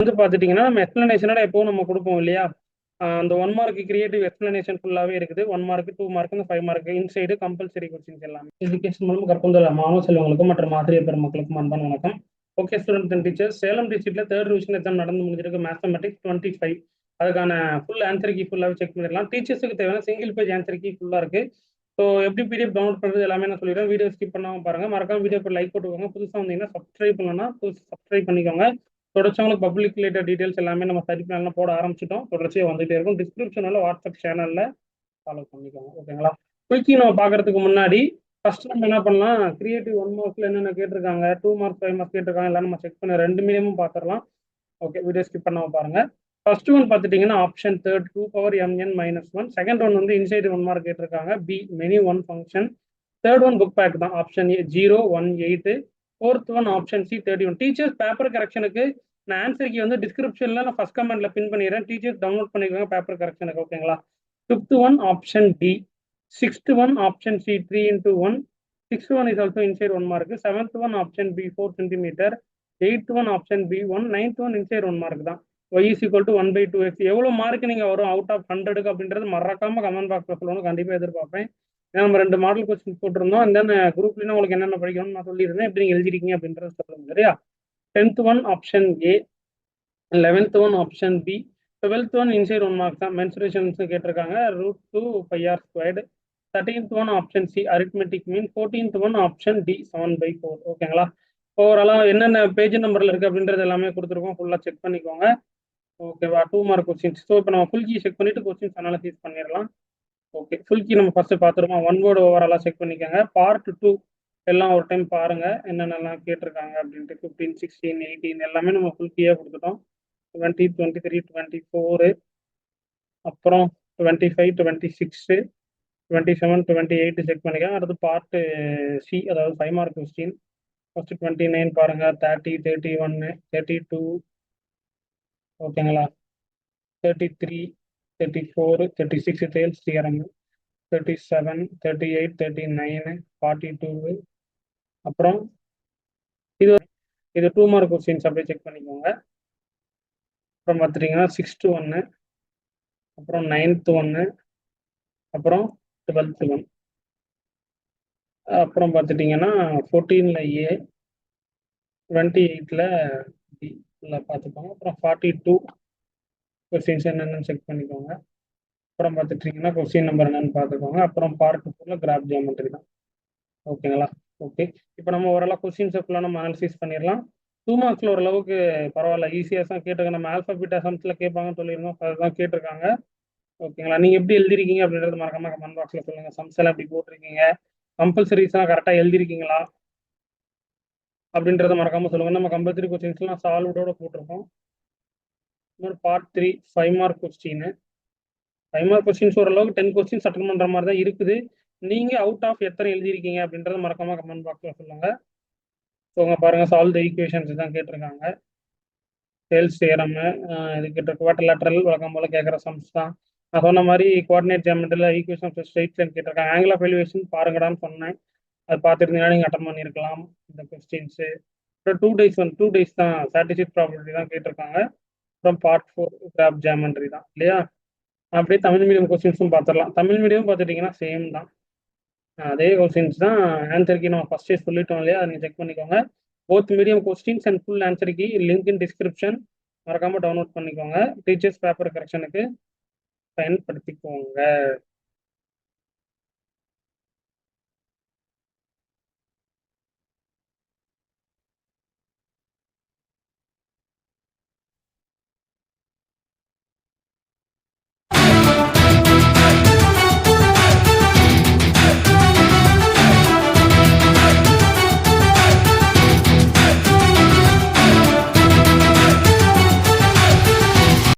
வந்து பார்த்துட்டிங்கன்னா நம்ம எக்ஸ்பிளனேஷனோட எப்பவும் நம்ம கொடுப்போம் இல்லையா? அந்த ஒன் மார்க் கிரியேட்டிவ் எக்ஸ்பிளனேஷன் ஃபுல்லாகவே இருக்குது. ஒன் மார்க் டூ மார்க் இந்த five mark inside compulsory questions எல்லாமே. எஜுகேஷன் மூலம் கற்கொண்டுள்ள மாணவ செல்வங்களுக்கும் மற்றும் ஆசிரியர் பெருமக்களுக்கும் அன்பான வணக்கம். Okay student and teachers Salem டிஸ்ட்ரிக்ட்ல தேர்ட் டிவிஷன் எக்ஸாம் நடந்து முடிஞ்சிருக்கு. மேத்தமெட்டிக்ஸ் டுவெண்ட்டி ஃபைவ் அதுக்கான ஃபுல் ஆன்சர் கீ ஃபுல்லாகவே செக் பண்ணிடலாம். டீச்சர்ஸுக்கு தேவையான சிங்கிள் பேஜ் ஆன்சர் கீ ஃபுல்லாக இருக்கு. ஸோ எப்படி பிடிஎஃப் டவுன்லோட் பண்ணுறது எல்லாமே நான் சொல்லிடுறேன். வீடியோ ஸ்கிப் பண்ணாமல் பாருங்கள் மறக்காம வீடியோ லைக் போட்டுக்கோங்க. புதுசாக வந்தீங்கன்னா சப்ஸ்கிரைப் பண்ணலன்னா புதுசு சப்ஸ்கிரைப் பண்ணிக்கோங்க. தொடர்ச்சியாக பப்ளிக் ரிலேட்டட் டீடைல்ஸ் எல்லாமே நம்ம சரி பிளான்லாம் போட ஆரம்பிச்சிட்டோம். தொடர்ச்சியாக வந்துட்டே இருக்கும். டிஸ்கிரிப்ஷனில் வாட்ஸ்அப் சேனலில் ஃபாலோ பண்ணிக்கோங்க. ஓகேங்களா குயிக்கி நம்ம பார்க்கறதுக்கு முன்னாடி ஃபர்ஸ்ட் நம்ம என்ன பண்ணலாம்? கிரியேட்டிவ் ஒன் மார்க்ஸ்ல என்னென்ன கேட்டிருக்காங்க? டூ மார்க்ஸ் ஃபைவ் மார்க்ஸ் கேட்டிருக்காங்க? எல்லாம் நம்ம செக் பண்ண ரெண்டு மீடியமும் பார்த்துடலாம் ஓகே வீடியோ ஸ்கிப் பண்ணாமல் பாருங்க. ஃபர்ஸ்ட் ஒன் பார்த்துட்டீங்கன்னா option third two power M N minus one second one வந்து இன்சைட் ஒன் மார்க் கேட்டிருக்காங்க. B many one function third one book back தான். Option A zero one eight fourth one option C thirty one teachers paper கரெக்ஷனுக்கு நான் ஆன்சருக்கு வந்து டிஸ்கிரிப்ஷனில் நான் first கமெண்ட்ல pin பண்ணிடுறேன். டீச்சர்ஸ் டவுன்லோட் பண்ணிக்கோங்க பேப்பர் கரெக்ஷனுக்கு ஓகேங்களா fifth one option D sixth one option C three into one sixth one is also inside one mark seventh one option B four centimetre eighth one option B one ninth one inside one mark தான். Y is equal to one by two X எவ்வளோ mark நீங்கள் வரும்? Out of ஹண்ட்ரடுக்கு அப்படின்றது மறக்காம comment பாக்ஸில் சொல்லணும் கண்டிப்பாக எதிர்பார்ப்பேன். ஏன்னா நம்ம ரெண்டு மாடல் கொஸ்டின் போட்டிருந்தோம். அந்த குரூப்லேயும் uh, உங்களுக்கு என்னென்ன படிக்கணும்னு நான் சொல்லியிருந்தேன். எப்படி நீங்கள் எழுதிருக்கீங்க அப்படின்றத சொல்லுங்க சரியா? Tenth one option A eleventh one option B twelfth one inside one mark தான். மென்சுரேஷன்ஸ் கேட்டிருக்காங்க. Root two five R squared thirteenth one option C arithmetic mean fourteenth one option D seven by four ஓகேங்களா ஓவராலாக என்னென்ன page நம்பரில் இருக்குது அப்படின்றது எல்லாமே கொடுத்துருக்கோம். ஃபுல்லாக செக் பண்ணிக்கோங்க. ஓகேவா டூ மார்க் கொஸ்டின்ஸ் ஸோ இப்போ நம்ம ஃபுல் கீ செக் பண்ணிட்டு கொஸ்டின்ஸ் அனாலிசிஸ் பண்ணிடலாம். ஓகே ஃபுல் கீ நம்ம ஃபர்ஸ்ட் பார்த்துருமா ஒன் வேர்டு ஓவராலாக செக் பண்ணிக்கோங்க. பார்ட் டூ எல்லாம் ஒரு டைம் பாருங்க. என்னென்னலாம் கேட்டிருக்காங்க அப்படின்ட்டு. ஃபிஃப்டீன் சிக்ஸ்டீன் எயிட்டீன் எல்லாமே நம்ம ஃபுல் கீயாக கொடுத்துட்டோம். Twenty twenty three twenty four அப்புறம் twenty five twenty six twenty seven twenty eight check பண்ணிக்கலாம் அடுத்து பார்ட்டு சி அதாவது five mark question first twenty nine பாருங்கள் தேர்ட்டி தேர்ட்டி ஒன்று தேர்ட்டி டூ ஓகேங்களா thirty three thirty four thirty six Thales theorem thirty seven thirty eight thirty nine forty two அப்புறம் இது இது two mark questions அப்படியே check பண்ணிக்கோங்க. அப்புறம் பார்த்துட்டிங்கன்னா சிக்ஸ்த்து ஒன்று அப்புறம் நைன்த்து ஒன்று அப்புறம் டுவெல்த்து ஒன் அப்புறம் பார்த்துட்டிங்கன்னா ஃபோர்டீனில் ஏ டுவெண்ட்டி எயிட்டில் பி பார்த்துக்கோங்க அப்புறம் ஃபார்ட்டி டூ கொஸ்டின்ஸ் என்னென்னு செக் பண்ணிக்கோங்க. அப்புறம் பார்த்துட்டீங்கன்னா கொஸ்டின் நம்பர் என்னன்னு பார்த்துக்கோங்க அப்புறம் பார்ட் ஃபோரில் கிராப் ஜியாமெட்ரி தான். ஓகேங்களா ஓகே இப்போ நம்ம ஓரளவு கொஸ்டின்ஸை ஃபுல்லாக நம்ம அனாலிசிஸ் பண்ணிடலாம். டூ மார்க்ஸில் ஓரளவுக்கு பரவாயில்ல. ஈஸியாக தான் கேட்டிருக்காங்க. நம்ம ஆல்ஃபாபிட் அசம்ஸில் கேட்பாங்கன்னு சொல்லியிருந்தோம். அதுதான் கேட்டிருக்காங்க. ஓகேங்களா நீங்கள் எப்படி எழுதிருக்கீங்க அப்படின்றது மறக்காம கமெண்ட் பாக்ஸில் சொல்லுங்கள் சம்ஸ் எல்லாம் எப்படி போட்டிருக்கீங்க? கம்பல்சரிஸ்லாம் கரெக்டாக எழுதிருக்கீங்களா? அப்படின்றத மறக்காம சொல்லுங்கள் நம்ம கம்பல்சரி கொஸ்டின்ஸ்லாம் சால்வ்டோட போட்டிருக்கோம். இன்னொரு பார்ட் த்ரீ ஃபைவ் மார்க் கொஸ்டின்னு ஃபைவ் மார்க் கொஸ்டின்ஸ் ஓரளவுக்கு டென் கொஸ்டின்ஸ் அட்டன் பண்ணுற மாதிரி தான் இருக்குது. நீங்கள் அவுட் ஆஃப் எத்தனை எழுதியிருக்கீங்க அப்படின்றத மறக்காம கமெண்ட் பாக்ஸில் சொல்லுங்கள் ஸோ உங்க பாருங்க சால்வ் த ஈக்குவேஷன்ஸ் தான் கேட்டிருக்காங்க. சேல்ஸ் தியரம் இது கிட்ட குவார்டர் லேட்டரல் வழக்கம் போல கேட்குற சம்ஸ் தான். நான் சொன்ன மாதிரி கோஆர்டினேட் ஜாமெண்ட்டில் ஈக்குவேஷன் ஸ்ட்ரெயிட் லைன் கேட்டிருக்காங்க. ஆங்கிள் ஆஃப் எலிவேஷன் பாருங்கடான்னு சொன்னேன். அது பார்த்துருந்தீங்கன்னா நீங்கள் அட்டன் பண்ணியிருக்கலாம் இந்த கொஸ்டின்ஸு அப்புறம் டூ டேஸ் வந்து டூ டேஸ் தான் சாட்டிஸ்ஃபைட் ப்ராபர்ட்டி தான் கேட்டிருக்காங்க. அப்புறம் பார்ட் ஃபோர் கிராப் ஜாமெண்ட்ரி தான் இல்லையா? அப்படியே தமிழ் மீடியம் கொஸ்டின்ஸும் பார்த்துடலாம் தமிழ் மீடியம் பார்த்துட்டிங்கன்னா சேம் தான். அதே கொஸ்டின்ஸ் தான் ஆன்சருக்கு நம்ம ஃபஸ்ட்டே சொல்லிட்டோம் இல்லையா? அதை நீங்கள் செக் பண்ணிக்கோங்க. Both medium questions and full ஆன்சருக்கு link in description மறக்காமல் டவுன்லோட் பண்ணிக்கோங்க. டீச்சர்ஸ் பேப்பர் கரெக்ஷனுக்கு பயன்படுத்திக்கோங்க.